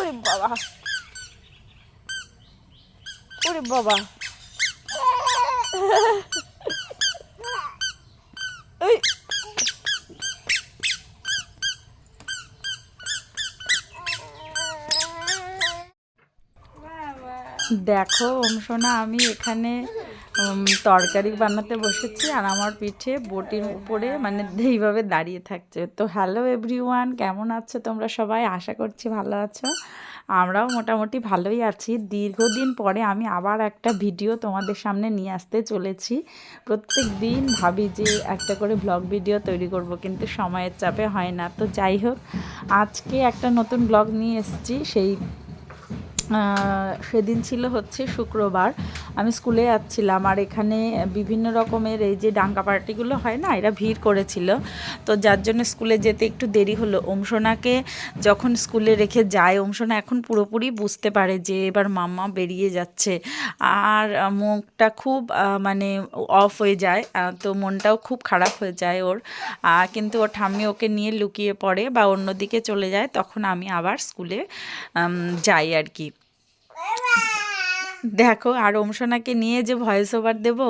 ওরে বাবা। ওরে বাবা। দেখো সোনা আমি এখানে তরকারি বানাতে বসেছি আর আমার পিঠে বটির উপরে মানে এইভাবে দাঁড়িয়ে থাকছে। তো হ্যালো এভরিওয়ান কেমন আছো তোমরা সবাই? আশা করছি ভালো আছো। আমরাও মোটামুটি ভালোই আছি। দীর্ঘদিন পরে আমি আবার একটা ভিডিও তোমাদের সামনে নিয়ে আসতে চলেছি। প্রত্যেক দিন ভাবি যে একটা করে ব্লগ ভিডিও তৈরি করব, কিন্তু সময়ের চাপে হয় না। তো যাই হোক, আজকে একটা নতুন ব্লগ নিয়ে এসেছি। সেই সেদিন ছিল হচ্ছে শুক্রবার। আমি স্কুলে যাচ্ছিলাম আর এখানে বিভিন্ন রকমের এই যে ডাঙ্গা পার্টিগুলো হয় না, এরা ভিড় করেছিল। তো যার জন্য স্কুলে যেতে একটু দেরি হলো। ওমসোনাকে যখন স্কুলে রেখে যায়, ওমসোনা এখন পুরোপুরি বুঝতে পারে যে এবার মাম্মা বেরিয়ে যাচ্ছে। আর মুখটা খুব মানে অফ হয়ে যায় তো মনটাও খুব খারাপ হয়ে যায় ওর। কিন্তু ওর ঠাম্মি ওকে নিয়ে লুকিয়ে পড়ে বা অন্যদিকে চলে যায়, তখন আমি আবার স্কুলে যাই আর কি। দেখো, আর ওমসোনাকে নিয়ে যে ভয়েস ওভার দেবো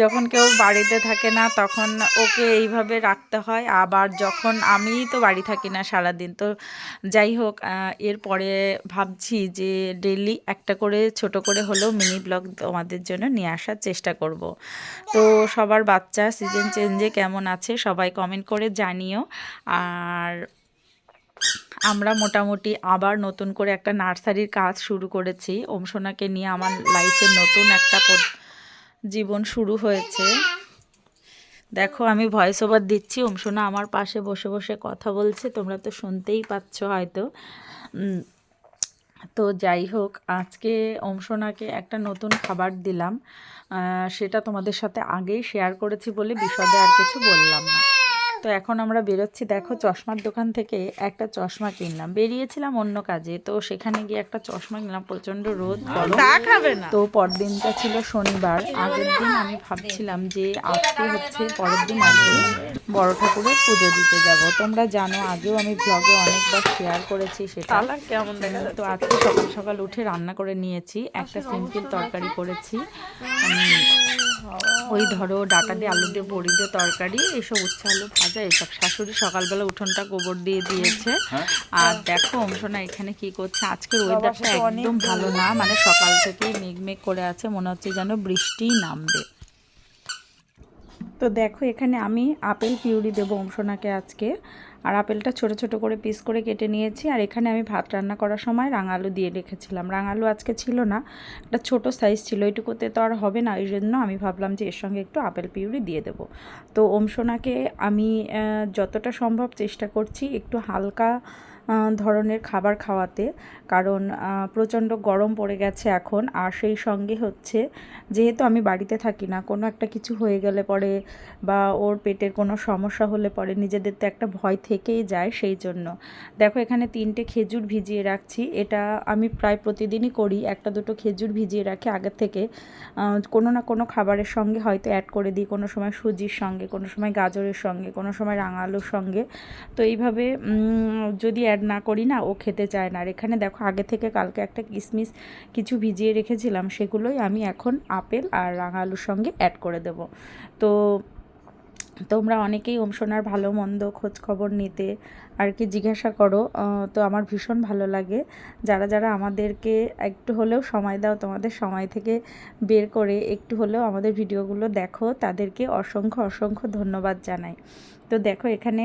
যখন কেউ বাড়িতে থাকে না, তখন ওকে এইভাবে রাখতে হয়। আবার যখন আমি তো বাড়ি থাকি না সারাদিন, তো যাই হোক এরপরে ভাবছি যে ডেলি একটা করে ছোট করে হলেও মিনি ব্লগ তোমাদের জন্য নিয়ে আসার চেষ্টা করব। তো সবার বাচ্চা সিজন চেঞ্জে কেমন আছে সবাই কমেন্ট করে জানিও। আর আমরা মোটামুটি আবার নতুন করে একটা নার্সারির কাজ শুরু করেছি। ওমসোনাকে নিয়ে আমার লাইফের নতুন একটা জীবন শুরু হয়েছে। দেখো, আমি ভয়েস ওভার দিচ্ছি ওমসোনা আমার পাশে বসে বসে কথা বলছে। তোমরা তো শুনতেই পাচ্ছ হয়তো। তো যাই হোক, আজকে ওমসোনাকে একটা নতুন খাবার দিলাম। সেটা তোমাদের সাথে আগেই শেয়ার করেছি বলে বিশদে আর কিছু বললাম না। তো এখন আমরা বেরোচ্ছি। দেখো চশমার দোকান থেকে একটা চশমা কিনলাম। বেরিয়েছিলাম অন্য কাজে তো সেখানে গিয়ে একটা চশমা কিনলাম। প্রচণ্ড রোদ খাবে না। তো পরদিনটা ছিল শনিবার। আগের দিন আমি ভাবছিলাম যে আজকে হচ্ছে পরের দিন আজকে বড় ঠাকুরের পুজো দিতে যাব। তোমরা জানো আগেও আমি ব্লগে অনেকবার শেয়ার করেছি সেটা। কেমন দেখা তো আজকে সকাল সকাল উঠে রান্না করে নিয়েছি। একটা সিম্পল তরকারি করেছি। ওই ধরো ডাটা দিয়ে আলু দিয়ে বড়ি দিয়ে তরকারি এসব উচ্ছে আলু ভাজা এসব। শাশুড়ি সকালবেলা উঠোনটা গোবর দিয়ে দিয়েছে। আর দেখো অংশনা এখানে কি করছে? আজকের ওয়েদারটা একদম ভালো না। মানে সকাল থেকেই মেঘ মেঘ করে আছে মনে হচ্ছে যেন বৃষ্টিই নামবে। তো দেখো এখানে আমি আপেল পিউরি দেবো অংশনাকে আজকে। আর আপেলটা ছোট ছোট করে পিস করে কেটে নিয়েছি। আর এখানে আমি ভাত রান্না করার সময় রাঙালু দিয়ে রেখেছিলাম। রাঙালু আজকে ছিল না, একটা ছোট সাইজ ছিল। এটুকুতে তো আর হবে না ওই জন্য আমি ভাবলাম যে এর সঙ্গে একটু আপেল পিউরি দিয়ে দেব। তো ওমসোনাকে আমি যতটা সম্ভব চেষ্টা করছি একটু হালকা ধরনের খাবার খাওয়াতে। কারণ প্রচণ্ড গরম পড়ে গেছে এখন। আর সেই সঙ্গে হচ্ছে, যেহেতু আমি বাড়িতে থাকি না, কোনো একটা কিছু হয়ে গেলে পরে বা ওর পেটের কোনো সমস্যা হলে পরে নিজেদের তো একটা ভয় থেকেই যায় সেই জন্য। দেখো, এখানে তিনটে খেজুর ভিজিয়ে রাখছি। এটা আমি প্রায় প্রতিদিনই করি। একটা দুটো খেজুর ভিজিয়ে রাখি আগের থেকে। কোনো না কোনো খাবারের সঙ্গে হয়তো অ্যাড করে দিই। কোনো সময় সুজির সঙ্গে, কোনো সময় গাজরের সঙ্গে, কোনো সময় রাঙা আলুর সঙ্গে। তো এইভাবে যদি অ্যাড না করি না, ও খেতে চায় না। আর এখানে দেখো, আগে থেকে কালকে একটা কিশমিশ কিছু ভিজিয়ে রেখেছিলাম, সেগুলোই আমি এখন আপেল আর রাঙা আলুর সঙ্গে অ্যাড করে দেব। তো তোমরা অনেকেই ওমসোনার ভালো মন্দ খবর নিতে আর কি জিজ্ঞাসা করো তো আমার ভীষণ ভালো লাগে। যারা যারা আমাদেরকে একটু হলেও সময় দাও, তোমাদের সময় থেকে বের করে একটু হলেও আমাদের ভিডিওগুলো দেখো, তাদেরকে অসংখ্য অসংখ্য ধন্যবাদ জানাই। তো দেখো এখানে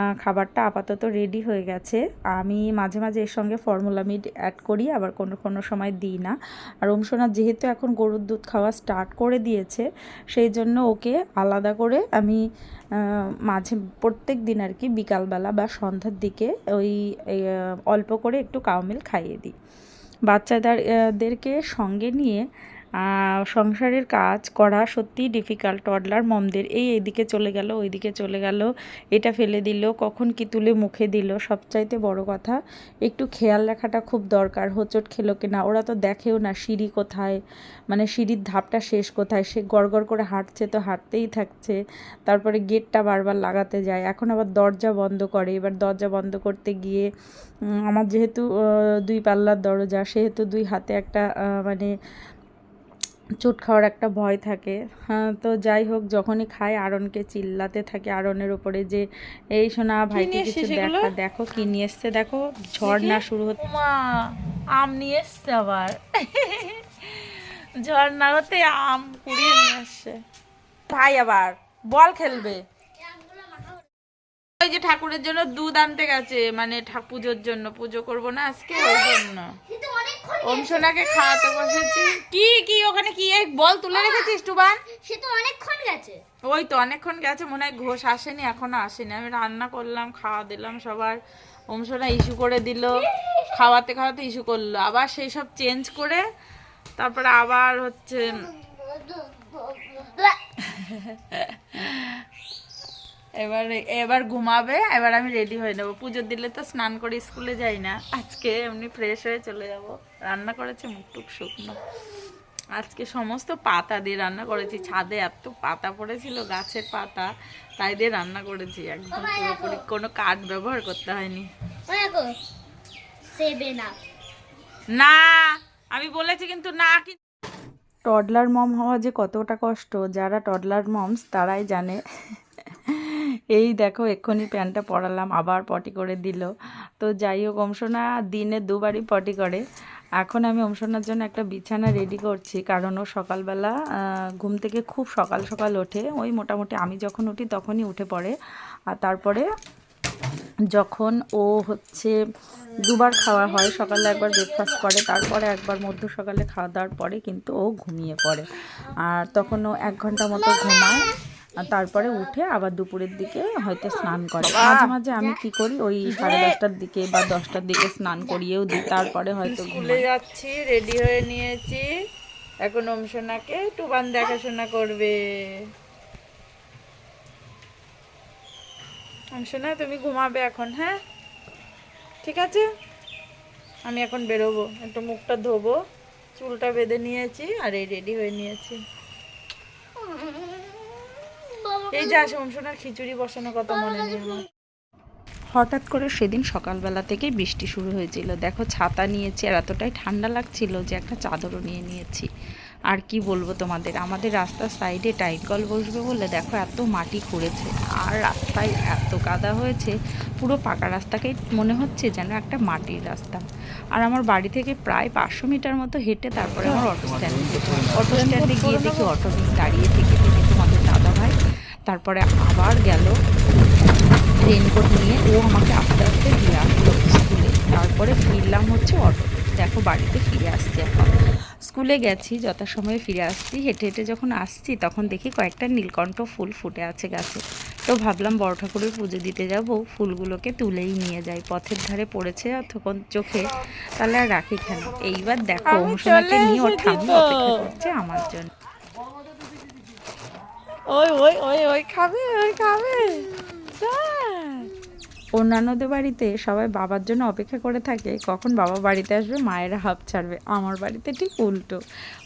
আহ, খাবারটা আপাতত রেডি হয়ে গেছে। আমি মাঝে মাঝে এর সঙ্গে ফর্মুলা মিট অ্যাড করি আবার কোনো কোনো সময় দিই না। আর ওমসোনা যেহেতু এখন গরুর দুধ খাওয়া স্টার্ট করে দিয়েছে সেই জন্য ওকে আলাদা করে আমি মাঝে প্রত্যেক দিন আর কি বিকালবেলা বা সন্ধ্যার দিকে ওই অল্প করে একটু কাউমিল খাইয়ে দিই। বাচ্চাদেরকে সঙ্গে নিয়ে সংসারের কাজ করা সত্যিই ডিফিকাল্ট টডলার মমদের এই এদিকে চলে গেল, ওইদিকে চলে গেল, এটা ফেলে দিল, কখন কি তুলে মুখে দিল, সবচাইতে বড় কথা, একটু খেয়াল রাখাটা খুব দরকার, হোঁচট খেলো কিনা, ওরা তো দেখেও না সিঁড়ি কোথায় মানে সিঁড়ির ধাপটা শেষ কোথায়, সে গড়গড় করে হাঁটছে তো হাঁটতেই থাকছে, তারপরে গেটটা বারবার লাগাতে যায়, এখন আবার দরজা বন্ধ করে, এবার দরজা বন্ধ করতে গিয়ে আমার যেহেতু দুই পাল্লার দরজা, সেহেতু দুই হাতে একটা মানে চোট খাওয়ার একটা ভয় থাকে। হ্যাঁ তো যাই হোক যখনই খায় আরনকে চিল্লাতে থাকে আরনের ওপরে যে এই শোনা ভাইকে নিয়ে কিছু দেখা দেখো কি নিয়ে এসছে দেখো ঝর্ণা শুরু হচ্ছে মা আম নিয়ে এসছে আবার। ঝর্ণা হতে আম কুড়িয়ে নিয়ে আসছে। ভাই আবার বল খেলবে। ওই যে ঠাকুরের জন্য দুধ আনতে গেছে মানে পুজোর জন্য। পুজো করব না আজকে ওই জন্য। ওম সোনাকে খাওয়াতে বসেছি। কি কি ওখানে কি এই বল তুলে রেখেছিস টুবান? সে তো অনেকক্ষণ গেছে। ওই তো অনেকক্ষণ গেছে মনে হয় ঘোষ আসেনি এখনও আসেনি। আমি রান্না করলাম খাওয়া দিলাম সবার। অংশটা ইস্যু করে দিল খাওয়াতে খাওয়াতে ইস্যু করল। আবার সেই সব চেঞ্জ করে তারপরে আবার হচ্ছে এবার এবার ঘুমাবে এবার আমি রেডি হয়ে নেব। পুজোর দিলে তো স্নান করে স্কুলে যাই না। আজকে এমনি ফ্রেশ হয়ে চলে যাব। রান্না করেছে মুখটুক শুকনো। আজকে সমস্ত পাতা দিয়ে রান্না করেছি। ছাদে এত পাতা পড়েছিল গাছের পাতা। তাই দিয়ে রান্না করেছি একদম পুরোপুরি। কোনো কাঠ ব্যবহার করতে হয়নি। না আমি বলেছি কিন্তু না কি টডলার মম হওয়া যে কতটা কষ্ট যারা টডলার মমস তারাই জানে। এই দেখো, এক্ষুনি প্যান্টটা পরালাম, আবার পটি করে দিল। তো যাই হোক অংশনা দিনে দুবারই পটি করে। এখন আমি অংশনার জন্য একটা বিছানা রেডি করছি, কারণ ও সকালবেলা ঘুম থেকে খুব সকাল সকাল ওঠে। ওই মোটামুটি আমি যখন উঠি তখনই উঠে পড়ে। আর তারপরে যখন ও হচ্ছে দুবার খাওয়া হয়, সকালে একবার ব্রেকফাস্ট করে, তারপরে একবার মধ্য সকালে খাওয়া দাওয়ার পরে কিন্তু ও ঘুমিয়ে পড়ে। আর তখন ও এক ঘণ্টা মতো ঘুমায়। আর তারপরে উঠে আবার দুপুরের দিকে হয়তো স্নান করে। মাঝে মাঝে আমি কি করি? ওই সাড়ে দশটার দিকে বা দশটার দিকে স্নান করিয়েও দিই তারপরে হয়তো স্কুলে যাচ্ছি রেডি হয়ে নিয়েছি। এখন অংশনাকে টুবান দেখাশোনা করবে। অংশনা তুমি ঘুমাবে এখন হ্যাঁ? ঠিক আছে? আমি এখন বেরোবো একটু মুখটা ধোবো চুলটা বেঁধে নিয়েছি আর এই রেডি হয়ে নিয়েছি। এই যে আসে অংশনার খিচুড়ি বসানোর কথা মনে হঠাৎ করে সেদিন সকালবেলা থেকে বৃষ্টি শুরু হয়েছিল। দেখো, ছাতা নিয়েছি আর এতটাই ঠান্ডা লাগছিল যে একটা চাদরও নিয়ে নিয়েছি। আর কি বলব তোমাদের? আমাদের রাস্তার সাইডে টাইট কল বসবে বলে দেখো, এত মাটি খুঁড়েছে। আর রাস্তায় এত কাদা হয়েছে, পুরো পাকা রাস্তাকেই মনে হচ্ছে যেন একটা মাটির রাস্তা। আর আমার বাড়ি থেকে প্রায় পাঁচশো মিটার মতো হেঁটে তারপরে আমার অটো স্ট্যান্ডে অটো স্ট্যান্ডে গিয়ে দেখি অটো দাঁড়িয়ে থেকে থেকে তোমাদের দাদা ভাই তারপরে আবার গেল রেনকোট নিয়ে। ও আমাকে আস্তে আস্তে দিয়ে আসলো স্কুলে। তারপরে ফিরলাম হচ্ছে অটো। দেখো বাড়িতে ফিরে আসছি এখন। স্কুলে গেছি যথাসময়ে ফিরে আসছি। হেঁটে হেঁটে যখন আসছি তখন দেখি কয়েকটা নীলকণ্ঠ ফুল ফুটে আছে গাছে। তো ভাবলাম বড় ঠাকুরের পুজো দিতে যাব। ফুলগুলোকে তুলেই নিয়ে যাই। পথের ধারে পড়েছে তখন চোখে। তাহলে আর রাখি কেন? এইবার দেখো চলে নিয়ে ওর ঠাম্মি অপেক্ষা করছে আমার জন্য। ওই ওই ওই ওই খাবে ওই খাবে দেখ। অন্যান্যদের বাড়িতে সবাই বাবার জন্য অপেক্ষা করে থাকে কখন বাবা বাড়িতে আসবে মায়েরা হাঁপ ছাড়বে আমার বাড়িতে ঠিক উল্টো।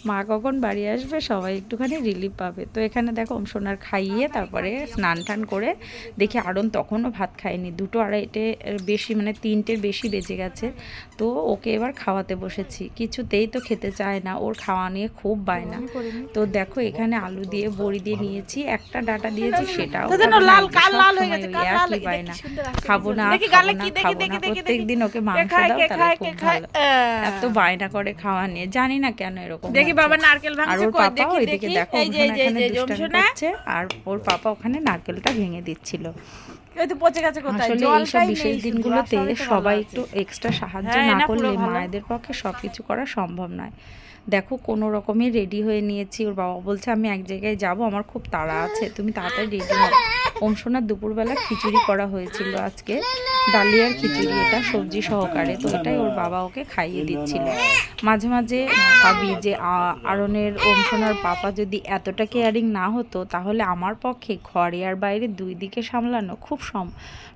মা কখন বাড়ি আসবে সবাই একটুখানি রিলিফ পাবে। তো এখানে দেখো সোনার খাইয়ে তারপরে স্নান টান করে দেখি আরন তখনও ভাত খায়নি দুটো আড়াইটে বেশি মানে তিনটের বেশি বেজে গেছে। তো ওকে এবার খাওয়াতে বসেছি কিছুতেই তো খেতে চায় না ওর খাওয়া নিয়ে খুব বায়না। তো দেখো এখানে আলু দিয়ে বড়ি দিয়ে নিয়েছি একটা ডাটা দিয়েছি সেটাও। লাল লাল হয়ে গেছে বায়না। খাব না দেখি খাব গালে না কি দেখি খাব দেখি দেখি প্রত্যেকদিন ওকে মাংস দাও তাহলে খুব ভালো। এত বায়না করে খাওয়া নিয়ে জানি না কেন এরকম দেখি বাবা নারকেল আর ভাঙছে ওর কই পাপা দেখি ওইদিকে দেখি। এখানে দুষ্টামি করছে আর ওর পাপা ওখানে নারকেলটা ভেঙে দিচ্ছিল। বিশেষ দিনগুলোতে সবাই একটু এক্সট্রা সাহায্য হ্যাঁ, না করলে মায়েদের পক্ষে সবকিছু করা সম্ভব নয়। দেখো কোনো রকমে রেডি হয়ে নিয়েছি ওর বাবা বলছে আমি এক জায়গায় যাব আমার খুব তাড়া আছে তুমি তাড়াতাড়ি রেডি হও। সোনার দুপুরবেলা খিচুড়ি করা হয়েছিল আজকে। ডালিয়ার খিচুড়ি, এটা সবজি সহকারে, তো এটাই ওর বাবা ওকে খাইয়ে দিচ্ছিল। মাঝে মাঝে ভাবি যে আরনের ওমসোনার পাপা যদি এতটা কেয়ারিং না হতো, তাহলে আমার পক্ষে ঘরে আর বাইরে দুই দিকে সামলানো খুব সম,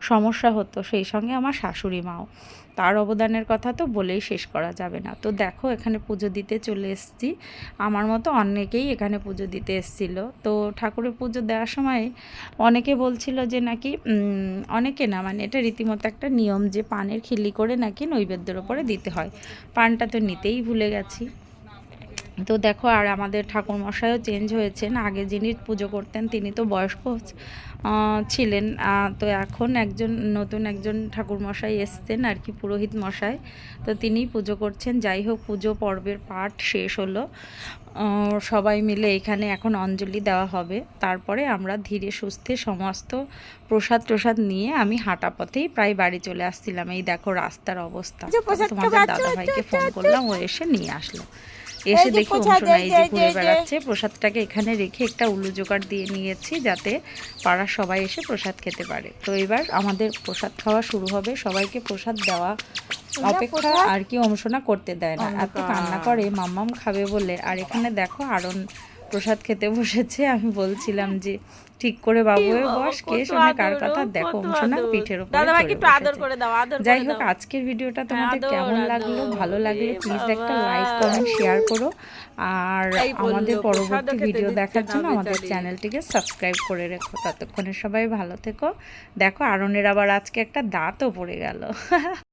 সমস্যা হতো। সেই সঙ্গে আমার শাশুড়ি মাও। তার অবদানের কথা তো বলেই শেষ করা যাবে না। তো দেখো, এখানে পুজো দিতে চলে এসেছি। আমার মতো অনেকেই এখানে পুজো দিতে এসেছিল। তো ঠাকুরের পুজো দেওয়ার সময় অনেকে বলছিল যে নাকি অনেকে না মানে এটা রীতিমতো একটা নিয়ম যে পানের খিলি করে নাকি নৈবেদ্যের ওপরে দিতে হয়। পানটা তো নিতেই ভুলে গেছি। তো দেখো আর আমাদের ঠাকুরমশাইও চেঞ্জ হয়েছেন। আগে যিনি পুজো করতেন তিনি তো বয়স্ক ছিলেন। তো এখন একজন নতুন একজন ঠাকুরমশাই এসছেন আর কি পুরোহিত মশাই। তো তিনিই পুজো করছেন। যাই হোক পুজো পর্বের পাঠ শেষ হলো। সবাই মিলে এখানে এখন অঞ্জলি দেওয়া হবে। তারপরে আমরা ধীরে সুস্থে সমস্ত প্রসাদ প্রসাদ নিয়ে আমি হাঁটা পথেই প্রায় বাড়ি চলে আসছিলাম। এই দেখো রাস্তার অবস্থা। তোমাদের দাদাভাইকে ফোন করলাম ও এসে নিয়ে আসলো। এসে দেখি অংশনা এই যে ঘুরে বেড়াচ্ছে। প্রসাদটাকে এখানে রেখে একটা উলু জোগাড় দিয়ে নিয়েছি যাতে পাড়ার সবাই এসে প্রসাদ খেতে পারে। তো এবার আমাদের প্রসাদ খাওয়া শুরু হবে। সবাইকে প্রসাদ দেওয়া অপেক্ষা আর কি অংশনা করতে দেয় না। এত কান্না করে মাম্মাম খাবে বলে। আর এখানে দেখো আরন প্রসাদ খেতে বসেছে। আমি বলছিলাম যে ঠিক করে বাবু বস কে শোনে কার কথা দেখো অংশনা পিঠের উপরে দাদা চড়ে একটু আদর করে দাও আদর যাই হোক আজকের ভিডিওটা তোমাদের কেমন লাগল? ভালো লাগলে প্লিজ একটা। লাইক কমেন্ট শেয়ার করো। আর আমাদের পরবর্তী ভিডিও দেখার জন্য আমাদের চ্যানেলটিকে সাবস্ক্রাইব করে রেখো। ততক্ষণে সবাই ভালো থেকো। দেখো আরনের আবার আজকে একটা দাঁতও পড়ে গেল।